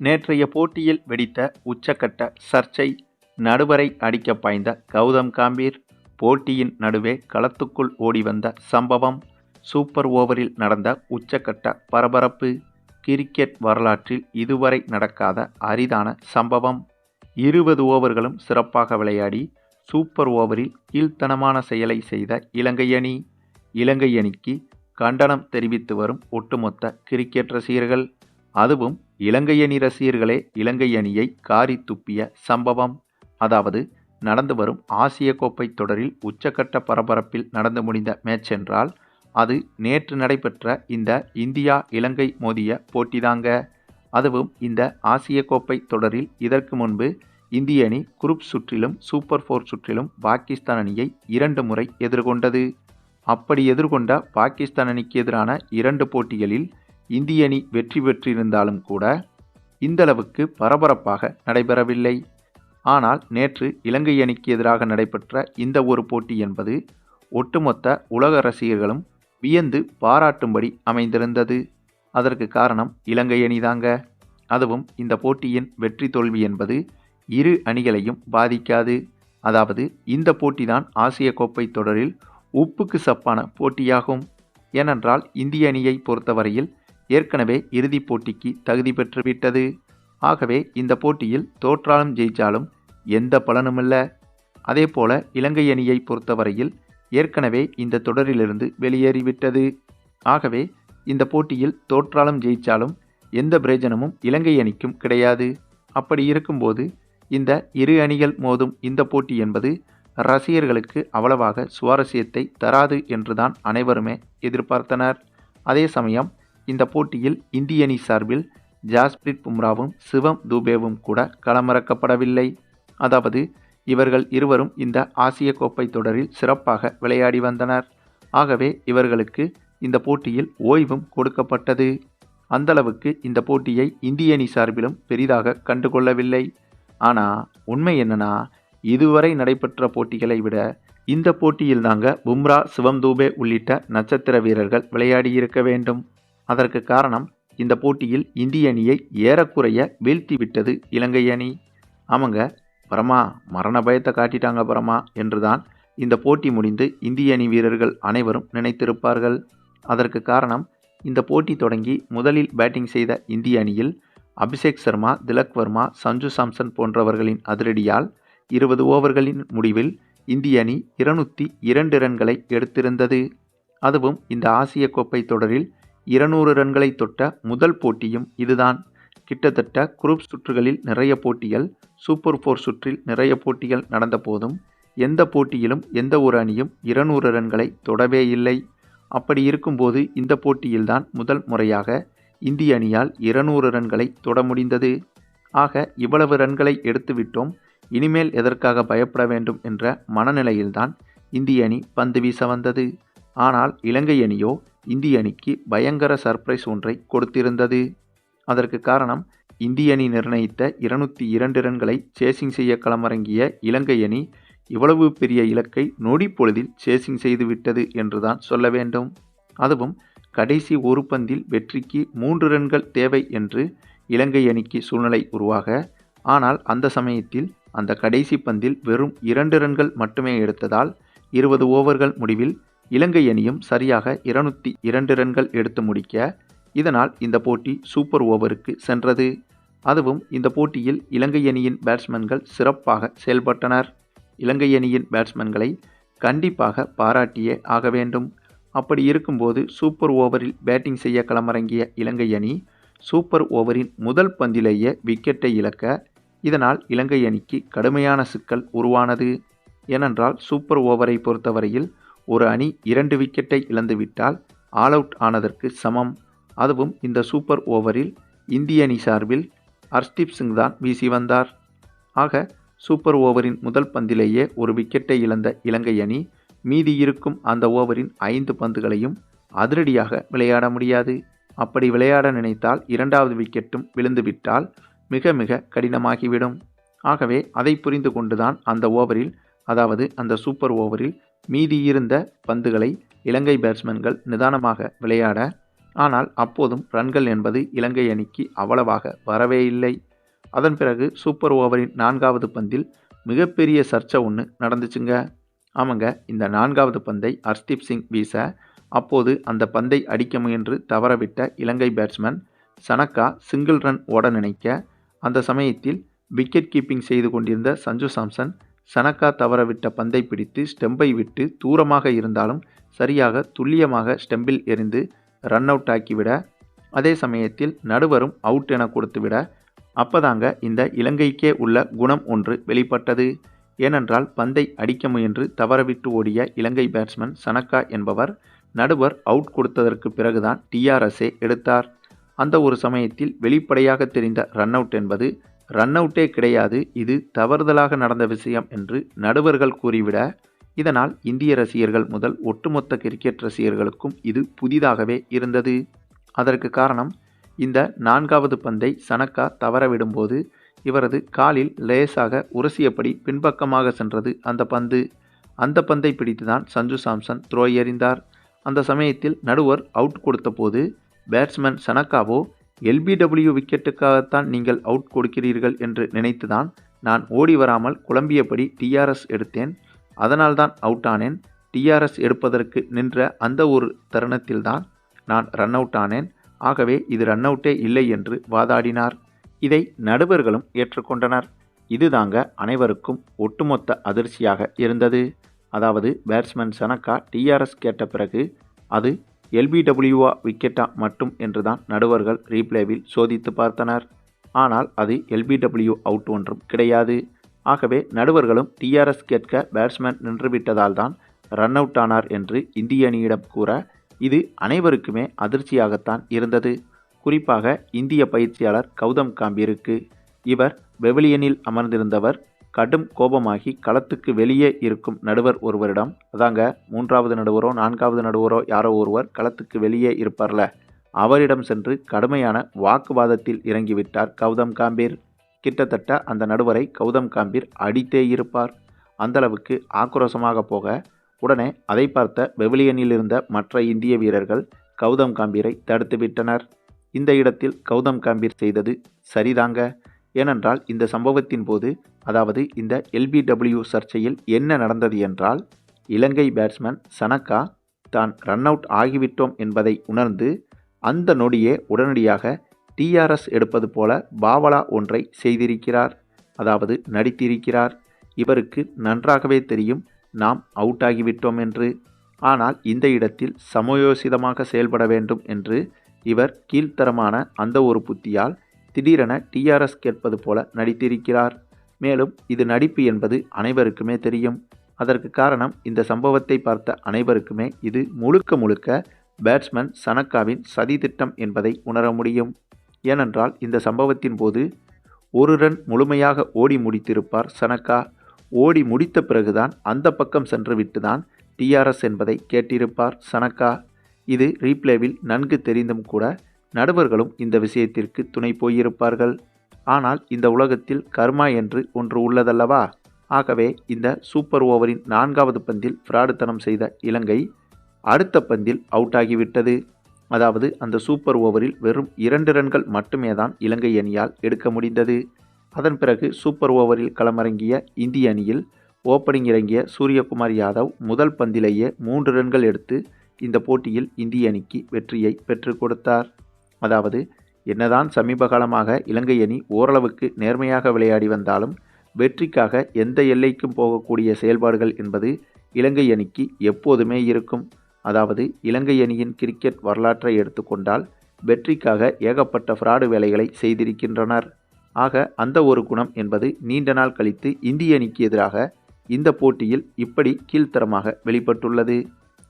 நேற்றைய போட்டியில் வெடித்த உச்சக்கட்ட சர்ச்சை நடுவரை அடிக்க பாய்ந்த கௌதம் காம்பீர் போட்டியின் நடுவே களத்துக்குள் ஓடி வந்த சம்பவம் சூப்பர் ஓவரில் நடந்த உச்சக்கட்ட பரபரப்பு கிரிக்கெட் வரலாற்றில் இதுவரை நடக்காத அரிதான சம்பவம். இருபது ஓவர்களும் சிறப்பாக விளையாடி சூப்பர் ஓவரில் கீழ்த்தனமான செயலை செய்த இலங்கை அணி. இலங்கை அணிக்கு கண்டனம் தெரிவித்து வரும் ஒட்டுமொத்த கிரிக்கெட் ரசிகர்கள் அதுவும் இலங்கை அணி ரசிகர்களே இலங்கை அணியை காரி துப்பிய சம்பவம் அதாவது நடந்து வரும் ஆசிய கோப்பை தொடரில் உச்சக்கட்ட பரபரப்பில் நடந்து முடிந்த மேட்ச் என்றால் அது நேற்று நடைபெற்ற இந்த இந்தியா இலங்கை மோதிய போட்டிதாங்க. அதுவும் இந்த ஆசிய கோப்பை தொடரில் இதற்கு முன்பு இந்திய அணி குரூப் சுற்றிலும் சூப்பர் ஃபோர் சுற்றிலும் பாகிஸ்தான் அணியை இரண்டு முறை எதிர்கொண்டது. அப்படி எதிர்கொண்ட பாகிஸ்தான் அணிக்கு எதிரான இரண்டு போட்டிகளில் இந்திய அணி வெற்றி பெற்றிருந்தாலும் கூட இந்தளவுக்கு பரபரப்பாக நடைபெறவில்லை. ஆனால் நேற்று இலங்கை அணிக்கு எதிராக நடைபெற்ற இந்த ஒரு போட்டி என்பது ஒட்டுமொத்த உலக ரசிகர்களும் வியந்து பாராட்டும்படி அமைந்திருந்தது. அதற்கு காரணம் இலங்கை அணிதாங்க. அதுவும் இந்த போட்டியின் வெற்றி தோல்வி என்பது இரு அணிகளையும் பாதிக்காது. அதாவது இந்த போட்டிதான் ஆசிய கோப்பை தொடரில் உப்புக்கு சப்பான போட்டியாகும். ஏனென்றால் இந்திய அணியை பொறுத்தவரையில் ஏற்கனவே இறுதிப் போட்டிக்கு தகுதி பெற்றுவிட்டது ஆகவே இந்த போட்டியில் தோற்றாலும் ஜெயித்தாலும் எந்த பலனுமில்ல. அதேபோல இலங்கை அணியை பொறுத்தவரையில் ஏற்கனவே இந்த தொடரிலிருந்து வெளியேறிவிட்டது. ஆகவே இந்த போட்டியில் தோற்றாலும் ஜெயித்தாலும் எந்த பிரயோஜனமும் இலங்கை அணிக்கும் கிடையாது. அப்படி இருக்கும்போது இந்த இரு அணிகள் மோதும் இந்த போட்டி என்பது ரசிகர்களுக்கு அவ்வளவாக சுவாரஸ்யத்தை தராது என்றுதான் அனைவருமே எதிர்பார்த்தனர். அதே சமயம் இந்த போட்டியில் இந்திய அணி சார்பில் ஜாஸ்பிரிட் பும்ராவும் சிவம் தூபேவும் கூட களமிறக்கப்படவில்லை. அதாவது இவர்கள் இருவரும் இந்த ஆசிய கோப்பை தொடரில் சிறப்பாக விளையாடி வந்தனர். ஆகவே இவர்களுக்கு இந்த போட்டியில் ஓய்வும் கொடுக்கப்பட்டது. அந்தளவுக்கு இந்த போட்டியை இந்திய அணி சார்பிலும் பெரிதாக கண்டுகொள்ளவில்லை. ஆனால் உண்மை என்னன்னா இதுவரை நடைபெற்ற போட்டிகளை விட இந்த போட்டியில் தாங்க பும்ரா சிவம் தூபே உள்ளிட்ட நட்சத்திர வீரர்கள் விளையாடியிருக்க வேண்டும். அதற்கு காரணம் இந்த போட்டியில் இந்திய அணியை ஏறக்குறைய வீழ்த்தி விட்டது இலங்கை அணி. ஆமாங்க பரமா மரண பயத்தை காட்டிட்டாங்க பரமா என்றுதான் இந்த போட்டி முடிந்து இந்திய அணி வீரர்கள் அனைவரும் நினைத்திருப்பார்கள். அதற்கு காரணம் இந்த போட்டி தொடங்கி முதலில் பேட்டிங் செய்த இந்திய அணியில் அபிஷேக் சர்மா திலக் வர்மா சஞ்சு சாம்சன் போன்றவர்களின் அதிரடியால் இருபது ஓவர்களின் முடிவில் இந்திய அணி இருநூற்றி இரண்டு ரன்களை எடுத்திருந்தது. அதுவும் இந்த ஆசிய கோப்பை தொடரில் இருநூறு ரன்களை தொட்ட முதல் போட்டியும் இதுதான். கிட்டத்தட்ட குரூப் சுற்றுகளில் நிறைய போட்டிகள் சூப்பர் ஃபோர் சுற்றில் நிறைய போட்டிகள் நடந்த போதும் எந்த போட்டியிலும் எந்த ஒரு அணியும் இருநூறு ரன்களை தொடவே இல்லை. அப்படி இருக்கும்போது இந்த போட்டியில்தான் முதல் முறையாக இந்திய அணியால் இருநூறு ரன்களை தொட முடிந்தது. ஆக இவ்வளவு ரன்களை எடுத்துவிட்டோம் இனிமேல் எதற்காக பயப்பட வேண்டும் என்ற மனநிலையில்தான் இந்திய அணி பந்து வீச வந்தது. ஆனால் இலங்கை அணியோ இந்திய அணிக்கு பயங்கர சர்ப்ரைஸ் ஒன்றை கொடுத்திருந்தது. அதற்கு காரணம் இந்திய அணி நிர்ணயித்த இருநூத்தி இரண்டு ரன்களை சேசிங் செய்ய களமிறங்கிய இலங்கை அணி இவ்வளவு பெரிய இலக்கை நொடி பொழுதில் சேசிங் செய்துவிட்டது என்றுதான் சொல்ல வேண்டும். அதுவும் கடைசி ஒரு பந்தில் வெற்றிக்கு மூன்று ரன்கள் தேவை என்று இலங்கை அணிக்கு சூழ்நிலை உருவாக ஆனால் அந்த சமயத்தில் அந்த கடைசி பந்தில் வெறும் இரண்டு ரன்கள் மட்டுமே எடுத்ததால் இருபது ஓவர்கள் முடிவில் இலங்கை அணியும் சரியாக இருநூத்தி இரண்டு ரன்கள் எடுத்து முடிக்க இதனால் இந்த போட்டி சூப்பர் ஓவருக்கு சென்றது. அதுவும் இந்த போட்டியில் இலங்கை அணியின் பேட்ஸ்மேன்கள் சிறப்பாக செயல்பட்டனர். இலங்கை அணியின் பேட்ஸ்மேன்களை கண்டிப்பாக பாராட்டியே ஆக வேண்டும். அப்படி இருக்கும்போது சூப்பர் ஓவரில் பேட்டிங் செய்ய களமிறங்கிய இலங்கை அணி சூப்பர் ஓவரின் முதல் பந்திலேயே விக்கெட்டை இழக்க இதனால் இலங்கை அணிக்கு கடுமையான சிக்கல் உருவானது. ஏனென்றால் சூப்பர் ஓவரை பொறுத்தவரையில் ஒரு அணி இரண்டு விக்கெட்டை இழந்துவிட்டால் ஆல் அவுட் ஆனதற்கு சமம். அதுவும் இந்த சூப்பர் ஓவரில் இந்திய அணி சார்பில் ஹர்ஷ்தீப் சிங் தான் வீசி வந்தார். ஆக சூப்பர் ஓவரின் முதல் பந்திலேயே ஒரு விக்கெட்டை இழந்த இலங்கை அணி மீதி இருக்கும் அந்த ஓவரின் ஐந்து பந்துகளையும் அதிரடியாக விளையாட முடியாது. அப்படி விளையாட நினைத்தால் இரண்டாவது விக்கெட்டும் விழுந்துவிட்டால் மிக மிக கடினமாகிவிடும். ஆகவே அதை புரிந்து கொண்டுதான் அந்த ஓவரில் அதாவது அந்த சூப்பர் ஓவரில் மீதி இருந்த பந்துகளை இலங்கை பேட்ஸ்மேன்கள் நிதானமாக விளையாட ஆனால் அப்போதும் ரன்கள் என்பது இலங்கை அணிக்கு அவ்வளவாக வரவே இல்லை. அதன் பிறகு சூப்பர் ஓவரின் நான்காவது பந்தில் மிகப்பெரிய சர்ச்சை ஒன்று நடந்துச்சுங்க. ஆமாங்க இந்த நான்காவது பந்தை ஹர்ஸ்தீப் சிங் வீச அப்போது அந்த பந்தை அடிக்க முயன்று தவறவிட்ட இலங்கை பேட்ஸ்மேன் சனக்கா சிங்கிள் ரன் ஓட நினைக்க அந்த சமயத்தில் விக்கெட் கீப்பிங் செய்து கொண்டிருந்த சஞ்சு சாம்சன் சனக்கா தவறவிட்ட பந்தை பிடித்து ஸ்டெம்பை விட்டு தூரமாக இருந்தாலும் சரியாக துல்லியமாக ஸ்டெம்பில் எறிந்து ரன் அவுட் ஆக்கிவிட அதே சமயத்தில் நடுவரும் அவுட் என கொடுத்துவிட அப்பதாங்க இந்த இலங்கைக்கே உள்ள குணம் ஒன்று வெளிப்பட்டது. ஏனென்றால் பந்தை அடிக்க முயன்று தவறவிட்டு ஓடிய இலங்கை பேட்ஸ்மேன் சனக்கா என்பவர் நடுவர் அவுட் கொடுத்ததற்கு பிறகுதான் டிஆர்எஸ்ஏ எடுத்தார். அந்த ஒரு சமயத்தில் வெளிப்படையாக தெரிந்த ரன் அவுட் என்பது ரன் அவுட்டே கிடையாது இது தவறுதலாக நடந்த விஷயம் என்று நடுவர்கள் கூறிவிட இதனால் இந்திய ரசிகர்கள் முதல் ஒட்டுமொத்த கிரிக்கெட் ரசிகர்களுக்கும் இது புதிதாகவே இருந்தது. அதற்கு காரணம் இந்த நான்காவது பந்தை சனக்கா தவறவிடும்போது இவரது காலில் லேசாக உரசியபடி பின்பக்கமாக சென்றது அந்த பந்து. அந்த பந்தை பிடித்துதான் சஞ்சு சாம்சன் த்ரோ எறிந்தார் அந்த சமயத்தில் நடுவர் அவுட் கொடுத்தபோது பேட்ஸ்மேன் சனக்காவோ எல்பிடபிள்யூ விக்கெட்டுக்காகத்தான் நீங்கள் அவுட் கொடுக்கிறீர்கள் என்று நினைத்துதான் நான் ஓடி வராமல் குழம்பியபடி டிஆர்எஸ் எடுத்தேன். அதனால்தான் அவுட் ஆனேன். டிஆர்எஸ் எடுப்பதற்கு நின்ற அந்த ஒரு தருணத்தில்தான் நான் ரன் அவுட் ஆனேன். ஆகவே இது ரன் அவுட்டே இல்லை என்று வாதாடினார். இதை நடுவர்களும் ஏற்றுக்கொண்டனர். இதுதாங்க அனைவருக்கும் ஒட்டுமொத்த அதிர்ச்சியாக இருந்தது. அதாவது பேட்ஸ்மேன் சனக்கா டிஆர்எஸ் கேட்ட பிறகு அது எல்பிடபிள்யூஆ விக்கெட்டா மட்டும் என்றுதான் நடுவர்கள் ரீப்ளேவில் சோதித்து பார்த்தனர். ஆனால் அது எல்பிடபிள்யூ அவுட் ஒன்றும் கிடையாது. ஆகவே நடுவர்களும் டிஆர்எஸ் கேட்க பேட்ஸ்மேன் நின்றுவிட்டதால் தான் ரன் அவுட் ஆனார் என்று இந்திய அணியிடம் கூற இது அனைவருக்குமே அதிர்ச்சியாகத்தான் இருந்தது. குறிப்பாக இந்திய பயிற்சியாளர் கௌதம் காம்பீருக்கு. இவர் பெவிலியனில் அமர்ந்திருந்தவர் கடும் கோபமாகி களத்துக்கு வெளியே இருக்கும் நடுவர் ஒருவரிடம் அதாங்க மூன்றாவது நடுவரோ நான்காவது நடுவரோ யாரோ ஒருவர் களத்துக்கு வெளியே இருப்பார்ல அவரிடம் சென்று கடுமையான வாக்குவாதத்தில் இறங்கிவிட்டார் கௌதம் காம்பீர். கிட்டத்தட்ட அந்த நடுவரை கௌதம் காம்பீர் அடித்தே இருப்பார். அந்தளவுக்கு ஆக்ரோஷமாக போக உடனே அதை பார்த்த பெவிலியனில் இருந்த மற்ற இந்திய வீரர்கள் கௌதம் காம்பீரை தடுத்துவிட்டனர் இந்த இடத்தில் கௌதம் காம்பீர் செய்தது சரிதாங்க. ஏனென்றால் இந்த சம்பவத்தின் போது அதாவது இந்த எல்பிடபிள்யூ சர்ச்சையில் என்ன நடந்தது என்றால் இலங்கை பேட்ஸ்மேன் சனக்கா தான் ரன் அவுட் ஆகிவிட்டோம் என்பதை உணர்ந்து அந்த நொடியே உடனடியாக டிஆர்எஸ் எடுப்பது போல பாவலா ஒன்றை செய்திருக்கிறார். அதாவது நடித்திருக்கிறார். இவருக்கு நன்றாகவே தெரியும் நாம் அவுட் ஆகிவிட்டோம் என்று. ஆனால் இந்த இடத்தில் சமயோசிதமாக செயல்பட வேண்டும் என்று இவர் கீழ்த்தரமான அந்த ஒரு புத்தியால் திடீரென டிஆர்எஸ் கேட்பது போல நடித்திருக்கிறார். மேலும் இது நடிப்பு என்பது அனைவருக்குமே தெரியும். அதற்கு காரணம் இந்த சம்பவத்தை பார்த்த அனைவருக்குமே இது முழுக்க முழுக்க பேட்ஸ்மேன் சனக்காவின் சதி திட்டம் என்பதை உணர முடியும். ஏனென்றால் இந்த சம்பவத்தின் போது ஒரு ரன் முழுமையாக ஓடி முடித்திருப்பார் சனக்கா. ஓடி முடித்த பிறகுதான் அந்த பக்கம் சென்று விட்டுதான் டிஆர்எஸ் என்பதை கேட்டிருப்பார் சனக்கா. இது ரீப்ளேவில் நன்கு தெரிந்தும் கூட நடுவர்களும் இந்த விஷயத்திற்கு துணை போயிருப்பார்கள். ஆனால் இந்த உலகத்தில் கர்மா என்று ஒன்று உள்ளதல்லவா? ஆகவே இந்த சூப்பர் ஓவரின் நான்காவது பந்தில் ஃப்ராடுத்தனம் செய்த இலங்கை அடுத்த பந்தில் அவுட் ஆகிவிட்டது அதாவது அந்த சூப்பர் ஓவரில் வெறும் இரண்டு ரன்கள் மட்டுமே தான் இலங்கை அணியால் எடுக்க முடிந்தது. அதன் பிறகு சூப்பர் ஓவரில் களமிறங்கிய இந்திய அணியில் ஓப்பனிங் இறங்கிய சூரியகுமார் யாதவ் முதல் பந்திலேயே மூன்று ரன்கள் எடுத்து இந்த போட்டியில் இந்திய அணிக்கு வெற்றியை பெற்றுக் கொடுத்தார். அதாவது என்னதான் சமீப காலமாக இலங்கை அணி ஓரளவுக்கு நேர்மையாக விளையாடி வந்தாலும் வெற்றிக்காக எந்த எல்லைக்கும் போகக்கூடிய செயல்பாடுகள் என்பது இலங்கை அணிக்கு எப்போதுமே இருக்கும். அதாவது இலங்கை அணியின் கிரிக்கெட் வரலாற்றை எடுத்துக்கொண்டால் வெற்றிக்காக ஏகப்பட்ட ஃப்ராடு வேலைகளை செய்திருக்கின்றனர். ஆக அந்த ஒரு குணம் என்பது நீண்ட நாள் கழித்து இந்திய அணிக்கு எதிராக இந்த போட்டியில் இப்படி கீழ்த்தரமாக வெளிப்பட்டுள்ளது.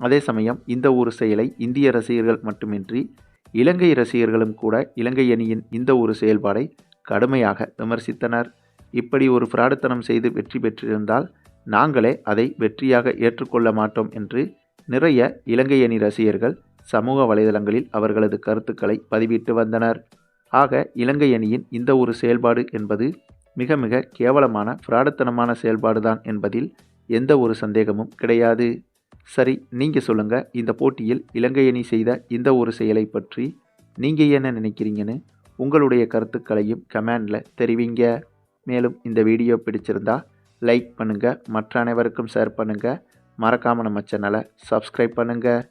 அதே சமயம் இந்த ஒரு செயலை இந்திய ரசிகர்கள் மட்டுமின்றி இலங்கை ரசிகர்களும் கூட இலங்கை அணியின் இந்த ஒரு செயல்பாடை கடுமையாக விமர்சித்தனர். இப்படி ஒரு பிராடுத்தனம் செய்து வெற்றி பெற்றிருந்தால் நாங்களே அதை வெற்றியாக ஏற்றுக்கொள்ள மாட்டோம் என்று நிறைய இலங்கை அணி ரசிகர்கள் சமூக வலைதளங்களில் அவர்களது கருத்துக்களை பதிவிட்டு வந்தனர். ஆக இலங்கை அணியின் இந்த ஒரு செயல்பாடு என்பது மிக மிக கேவலமான பிராடுத்தனமான செயல்பாடுதான் என்பதில் எந்த ஒரு சந்தேகமும் கிடையாது. சரி நீங்கள் சொல்லுங்கள் இந்த போட்டியில் இலங்கை அணி செய்த இந்த ஒரு செயலை பற்றி நீங்கள் என்ன நினைக்கிறீங்கன்னு உங்களுடைய கருத்துக்களையும் கமெண்டில் தெரிவிங்க. மேலும் இந்த வீடியோ பிடிச்சிருந்தா லைக் பண்ணுங்கள் மற்ற அனைவருக்கும் ஷேர் பண்ணுங்கள் மறக்காமல் நம்ம சேனலை சப்ஸ்கிரைப் பண்ணுங்கள்